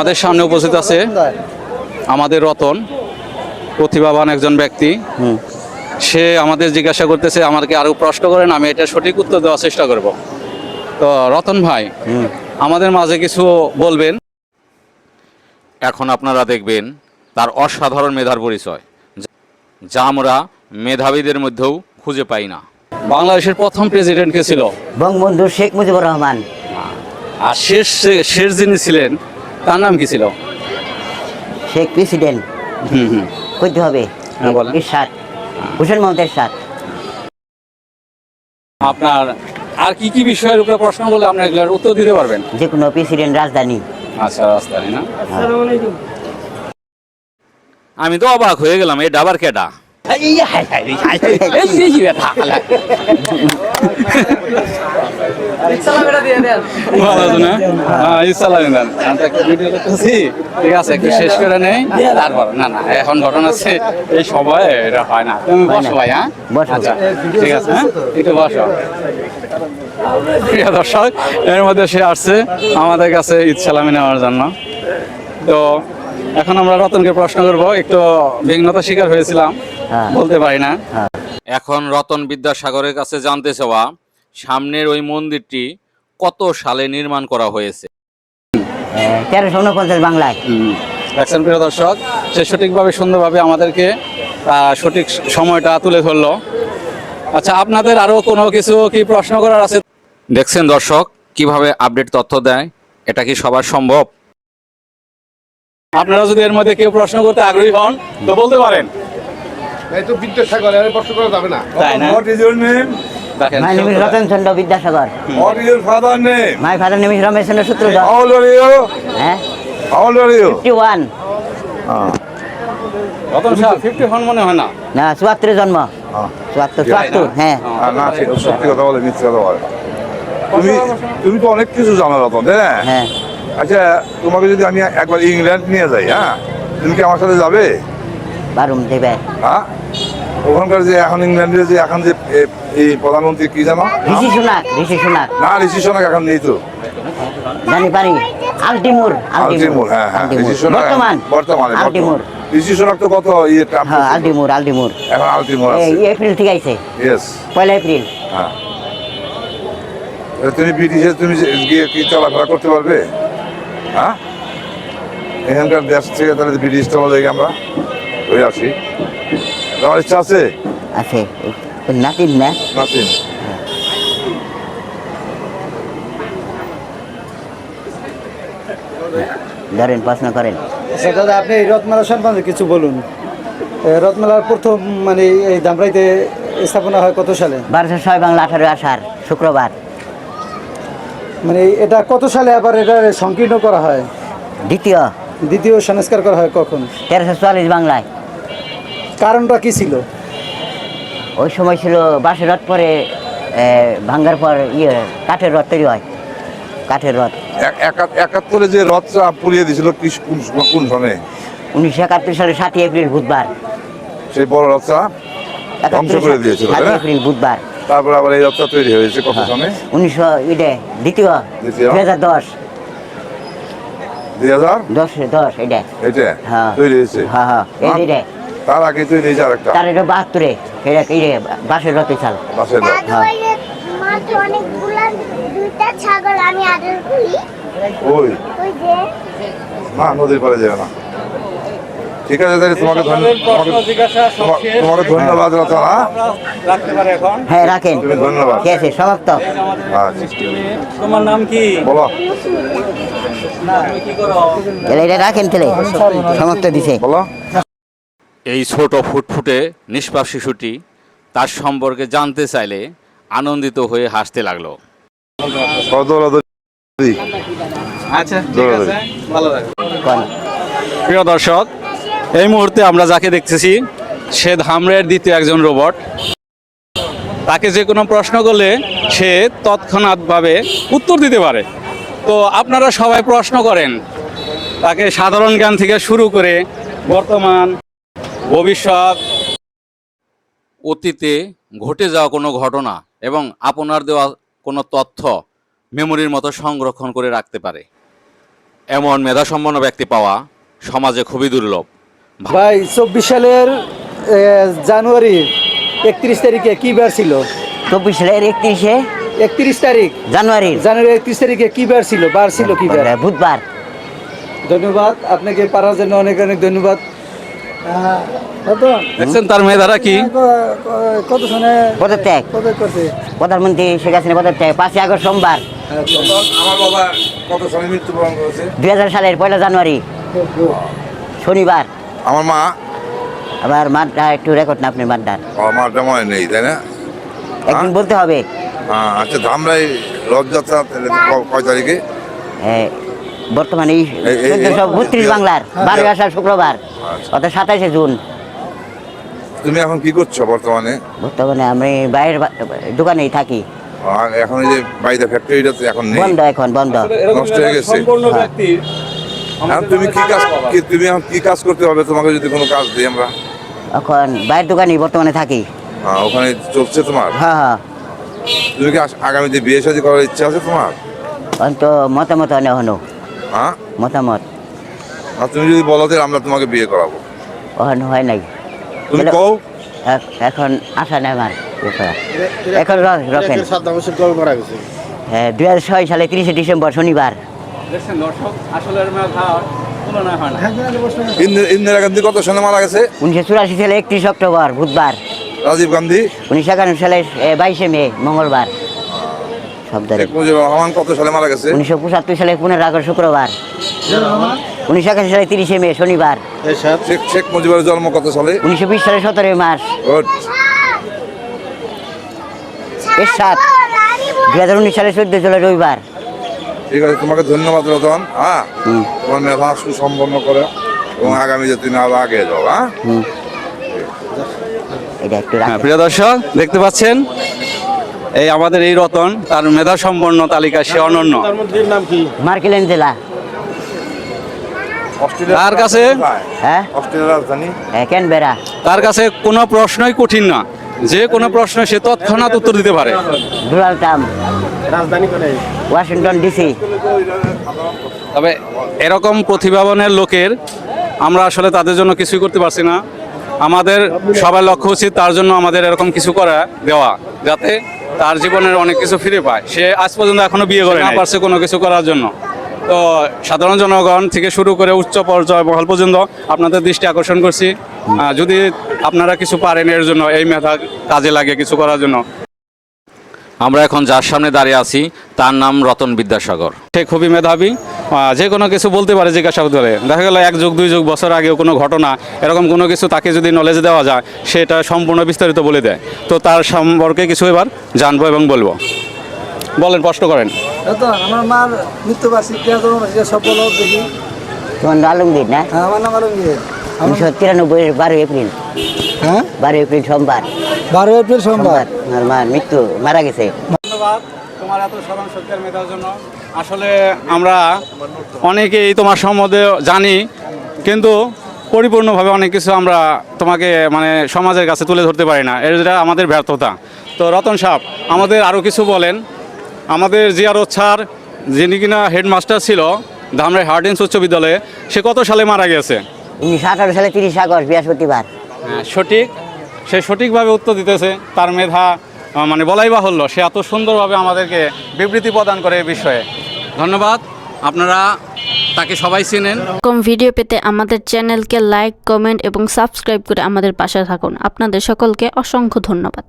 আমাদের সামনে উপস্থিত আছে আমাদের রতন প্রতিভাবান একজন ব্যক্তি। সে আমাদের জিজ্ঞাসা করতেছে আমাকে আরও প্রশ্ন করেন আমি এটা সঠিক উত্তর দেওয়ার চেষ্টা করব। তো রতন ভাই আমাদের মাঝে কিছু বলবেন? এখন আপনারা দেখবেন তার অসাধারণ মেধার পরিচয় যা আমরা মেধাবীদের মধ্যেও খুঁজে পাই না। বাংলাদেশের প্রথম প্রেসিডেন্ট কে ছিল? বঙ্গবন্ধু শেখ মুজিবুর রহমান। আর শেষ শেষ যিনি ছিলেন তার নাম কি ছিল শেখ প্রেসিডেন্ট হুম হুম করতে হবে হ্যাঁ, বলেন। হোসেন আপনার আর কি কি বিষয়ের উপরে প্রশ্ন বলে আপনি এগুলোর উত্তর দিতে পারবেন যে কোনো প্রেসিডেন্ট রাজধানী আচ্ছা রাস্তায় না আমি তো অবাক হয়ে গেলাম এই ডাবার কেডা আছে না? হ্যাঁ, ইচ্ছা লাগে না। আমি তো একটা ভিডিও করতেছি। ঠিক আছে একটু শেষ করে নেই। তারপর না না এখন ঘটনা আছে এই সবাই এটা হয় না। তুমি বসো ভাই হ্যাঁ? আচ্ছা ঠিক আছে হ্যাঁ? একটু বসো। প্রিয় দর্শক এর মধ্যে সে আসছে আমাদের কাছে ঈদ সালামি নেওয়ার জন্য। তো এখন আমরা রতনকে প্রশ্ন করব একটু বিঘ্নতা শিকার হয়েছিলাম হ্যাঁ। বলতে পারি না। এখন রতন বিদ্যাসাগরের কাছে জানতে চাওয়া সামনের ওই মন্দিরটি কত সালে নির্মাণ করা হয়েছে? তেরোশো উনপঞ্চাশ বাংলায়। দেখছেন প্রিয় দর্শক সে সঠিকভাবে সুন্দরভাবে আমাদেরকে সঠিক সময়টা তুলে ধরলো। আচ্ছা আপনাদের আরও কোনো কিছু কি প্রশ্ন করার আছে? দেখছেন দর্শক কীভাবে আপডেট তথ্য দেয় এটা কি সবার সম্ভব? আপনারা যদি এর মধ্যে কেউ প্রশ্ন করতে আগ্রহী হন তো বলতে পারেন। এই তো বিদ্যাসাগর প্রশ্ন করা যাবে না। তাই না? দেখেন my name is Ratan Chandra Vidyasagar. What is your father name? My father name is Ramesh Chandra Sutra How old are you? হ্যাঁ? How old are you? Fifty one Ratan সাহেব ফিফটি হন মনে হয় না? না চুয়াত্তরে জন্ম। চুয়াত্তর চুয়াত্তর হ্যাঁ। না সেটা সত্যি কথা বলে মিথ্যে কথা বলে। তুমি তুমি তো অনেক কিছু জানো রতন তাই না? হ্যাঁ। আচ্ছা তোমাকে যদি আমি একবার ইংল্যান্ড নিয়ে যাই হ্যাঁ? তুমি কি আমার সাথে যাবে? বারুম দেবে। হ্যাঁ? ওখানকার যে এখন ইংল্যান্ডের যে এখন যে এই প্রধানমন্ত্রী কি জানো? ঋষি সুনাক ঋষি সুনাক। না ঋষি সোনাক এখন নেই তো। জানি পারি। আলটিমুর আলটিমুর। হ্যাঁ হ্যাঁ ঋষি সোনাক বর্তমান। বর্তমানে আলটিমুর। ঋষি সোনাক তো কত ইয়ে হ্যাঁ। আলটিমুর আলটিমুর। এখন আলটিমুর আছে। এই এপ্রিল থেকে আইছে ইয়েস পয়লা এপ্রিল। হ্যাঁ। তুমি ব্রিটিশে তুমি গিয়ে কি চলাফেরা করতে পারবে? হ্যাঁ? এখানকার দেশ থেকে তাহলে ব্রিটিশ চলা যাই আমরা হয়ে আসি। তোমার ইচ্ছা আছে? আছে। নাতিন না? নাতিন। ধরেন প্রশ্ন করেন। আচ্ছা দাদা আপনি এই রথমেলা সম্বন্ধে কিছু বলুন। রথমেলার প্রথম মানে এই দামরাইতে স্থাপনা হয় কত সালে? বারোশো ছয় বাংলা আঠারো আষাঢ় শুক্রবার। মানে এটা কত সালে আবার এটা সংকীর্ণ করা হয়? দ্বিতীয়। দ্বিতীয় সংস্কার করা হয় কখন? তেরোশো চুয়াল্লিশ বাংলায়। কারণটা কি ছিল? ওই সময় ছিল বাঁশের রথ পরে ভাঙ্গার পর ইয়ে কাঠের রথ তৈরি হয়। কাঠের রথ। এক- একাত্তরে যে রথটা পুড়িয়ে দিয়েছিল কোন কোন সনে? উনিশশো একাত্তর সালে সাতই এপ্রিল বুধবার। সেই বড় রথটা ধ্বংস করে দিয়েছিল তাই সাতই? এপ্রিল বুধবার। তারপর আবার এই রথটা তৈরি হয়েছে কত সনে? উনিশশো ইডে দ্বিতীয়। দ্বিতীয়। দুই হাজার দশ। দুই হাজার? দশ দশ এটা এটা হ্যাঁ। তৈরি হয়েছে। হ্যাঁ হ্যাঁ। এটা তার আগে তৈরি হয়েছে আরেকটা। তার এটা বাহাত্তরে। এটা এই যে বাঁশের রথে চাল। বাসের রথ। হ্যাঁ। মাঠে অনেকগুলা দুইটা ছাগল আমি আদর করি ওই। ওই যে। না নদীর পাড়ে যাবে না। ঠিক আছে তাহলে তোমাকে ধন্য- তোমাকে ধন্যবাদ রচনা রাখতে পারে এখন? হ্যাঁ রাখেন। ধন্যবাদ। ঠিক আছে সমাপ্ত। আচ্ছা। তোমার নাম কি? বলো। তাহলে এটা রাখেন তাহলে। সমাপ্ত দিছে। বলো। এই ছোট ফুটফুটে নিষ্পাপ শিশুটি তার সম্পর্কে জানতে চাইলে আনন্দিত হয়ে হাসতে লাগল। আচ্ছা ঠিক আছে। ভালো থাকবে কোন প্রিয় দর্শক এই মুহূর্তে আমরা যাকে দেখতেছি সে ধামরের দ্বিতীয় একজন রোবট। তাকে যে কোনো প্রশ্ন করলে সে তৎক্ষণাৎভাবে উত্তর দিতে পারে। তো আপনারা সবাই প্রশ্ন করেন। তাকে সাধারণ জ্ঞান থেকে শুরু করে বর্তমান ভবিষ্যৎ অতীতে ঘটে যাওয়া কোনো ঘটনা এবং আপনার দেওয়া কোনো তথ্য মেমোরির মতো সংরক্ষণ করে রাখতে পারে। এমন মেধাসম্পন্ন ব্যক্তি পাওয়া সমাজে খুবই দুর্লভ। ভাই চব্বিশ সালের জানুয়ারি একত্রিশ তারিখে কি বার ছিল? চব্বিশ সালের একত্রিশে? একত্রিশ তারিখ। জানুয়ারি। জানুয়ারি একত্রিশ তারিখে কি বার ছিল? বার ছিল কি বার? বুধবার। ধন্যবাদ আপনাকে পারার জন্য অনেক অনেক ধন্যবাদ। দেখছেন তার মেধারা কি? কত সনে পদত্যাগ প্রধানমন্ত্রী শেখ হাসিনা পদত্যাগ পাঁচই আগস্ট সোমবার। আমার বাবা কত সালে মৃত্যুবরণ করেছে? দুই হাজার সালের পয়লা জানুয়ারি। শনিবার। আমার মা? আবার মাঠটা একটু রেকর্ড না আপনি মাঠটার আমার মনে নেই তাই না? একদিন বলতে হবে। হ্যাঁ, আচ্ছা ধামরাই রথযাত্রা কয় তারিখে? এ, বর্তমানে বত্রিশ বাংলার বারোই আষাঢ় শুক্রবার অর্থাৎ সাতাশে জুন। তুমি এখন কি করছ বর্তমানে? বর্তমানে আমি বাইরের দোকানেই থাকি। এখন এই যে বাড়িতে ফ্যাক্টরিটা তো এখন নেই। বন্ধ এখন বন্ধ। নষ্ট হয়ে গেছে। এখন তুমি কি কাজ কি- তুমি এখন কি কাজ করতে হবে? তোমাকে যদি কোনো কাজ দিই আমরা। এখন বাইরের দোকানেই বর্তমানে থাকি। হ্যাঁ, ওখানে চলছে তোমার? হ্যাঁ হ্যাঁ। তুমি কি আগামীতে বিয়ে শাদী করার ইচ্ছা আছে তোমার? অন্ত মতামত অনেক হনো হ্যাঁ? মতামত। আর তুমি যদি বলো তাহলে আমরা তোমাকে বিয়ে করাবো। ওখানে হয় নাই। তুমি কও। এখন আশা নেই আমার এখন রকেন। হ্যাঁ দুই হাজার ছয় সালে তিরিশে ডিসেম্বর শনিবার। হয় না। ইন্দিরা ইন্দিরা গান্ধী কত সালে মারা গেছে? উনিশশো চুরাশি সালে একত্রিশ অক্টোবর বুধবার। রাজীব গান্ধী? উনিশশো একান্ন সালে বাইশে মে মঙ্গলবার। সব তারিখ মুজিবুর রহমান কত সালে মারা গেছে? উনিশশো পঁচাত্তর সালে পনেরো আগস্ট শুক্রবার। উনিশশো একাশি সালে তিরিশে মে শনিবার। শেখ শেখ মুজিবের জন্ম কত সালে? উনিশশো বিশ সালে সতেরোই মার্চ. এরশাদ দুই হাজার উনিশ সালে চোদ্দ জুলাই রবিবার। ঠিক আছে তোমাকে ধন্যবাদ রতন হ্যাঁ? হুম। তোমার মেধা সুসম্পন্ন করে এবং আগামী যে তুমি আরও আগে যাও হ্যাঁ? হ্যাঁ। প্রিয় দর্শক দেখতে পাচ্ছেন? এই আমাদের এই রতন তার মেধা সম্পন্ন তালিকা সে অনন্য। প্রধানমন্ত্রীর নাম কি? মার্কেলেন জেলা তার কাছে হ্যাঁ? অস্ট্রেলিয়ার রাজধানী? হ্যাঁ, ক্যানবেরা। তার কাছে কোনো প্রশ্নই কঠিন না। যে কোনো প্রশ্ন সে তৎক্ষণাৎ উত্তর দিতে পারে। Donald Trump. রাজধানী ওয়াশিংটন ডিসি। তবে এরকম প্রতিভাবানের লোকের আমরা আসলে তাদের জন্য কিছুই করতে পারছি না। আমাদের সবার লক্ষ্য উচিত তার জন্য আমাদের এরকম কিছু করা দেওয়া যাতে তার জীবনের অনেক কিছু ফিরে পায়। সে আজ পর্যন্ত এখনও বিয়ে করে না পারছে কোনো কিছু করার জন্য। তো সাধারণ জনগণ থেকে শুরু করে উচ্চ পর্যায় মহল পর্যন্ত আপনাদের দৃষ্টি আকর্ষণ করছি। যদি আপনারা কিছু পারেন এর জন্য এই মেধা কাজে লাগে কিছু করার জন্য। আমরা এখন যার সামনে দাঁড়িয়ে আছি তার নাম রতন বিদ্যাসাগর। সে খুবই মেধাবী। যে কোনো কিছু বলতে পারে জিজ্ঞাসা করতে পারে। দেখা গেল এক যুগ দুই যুগ বছর আগেও কোনো ঘটনা এরকম কোনো কিছু তাকে যদি নলেজ দেওয়া যায় সেটা সম্পূর্ণ বিস্তারিত বলে দেয়। তো তার সম্পর্কে কিছু এবার জানব এবং বলব। বলেন প্রশ্ন করেন। আমার মার মৃত্যুবার্ষিকী সব বলো দেখি। তোমার আলমগীর না? হ্যাঁ আমার নাম আলমগীর। উনিশশো তিরানব্বই বারো এপ্রিল। হ্যাঁ? বারো এপ্রিল সোমবার। বারো এপ্রিল সোমবার। আমার মৃত্যু মারা গেছে। ধন্যবাদ তোমার এত স্মরণ শক্তির মেধার জন্য। আসলে আমরা অনেকেই তোমার সম্বন্ধে জানি কিন্তু পরিপূর্ণভাবে অনেক কিছু আমরা তোমাকে মানে সমাজের কাছে তুলে ধরতে পারি না। এটা আমাদের ব্যর্থতা। তো রতন সাহ আমাদের আরও কিছু বলেন। আমাদের জিয়ারত স্যার যিনি কিনা হেডমাস্টার ছিল ধামরাই হার্ডিন্স উচ্চ বিদ্যালয়ে সে কত সালে মারা গেছে? উনিশশো আঠারো সালে তিরিশ আগস্ট বৃহস্পতিবার। হ্যাঁ, সঠিক। সে সঠিকভাবে উত্তর দিতেছে তার মেধা মানে বলাই বাহুল্য সে এত সুন্দরভাবে আমাদেরকে বিবৃতি প্রদান করে এই বিষয়ে। ধন্যবাদ। আপনারা তাকে সবাই চিনেন। এরকম ভিডিও পেতে আমাদের চ্যানেলকে লাইক, কমেন্ট এবং সাবস্ক্রাইব করে আমাদের পাশে থাকুন। আপনাদের সকলকে অসংখ্য ধন্যবাদ।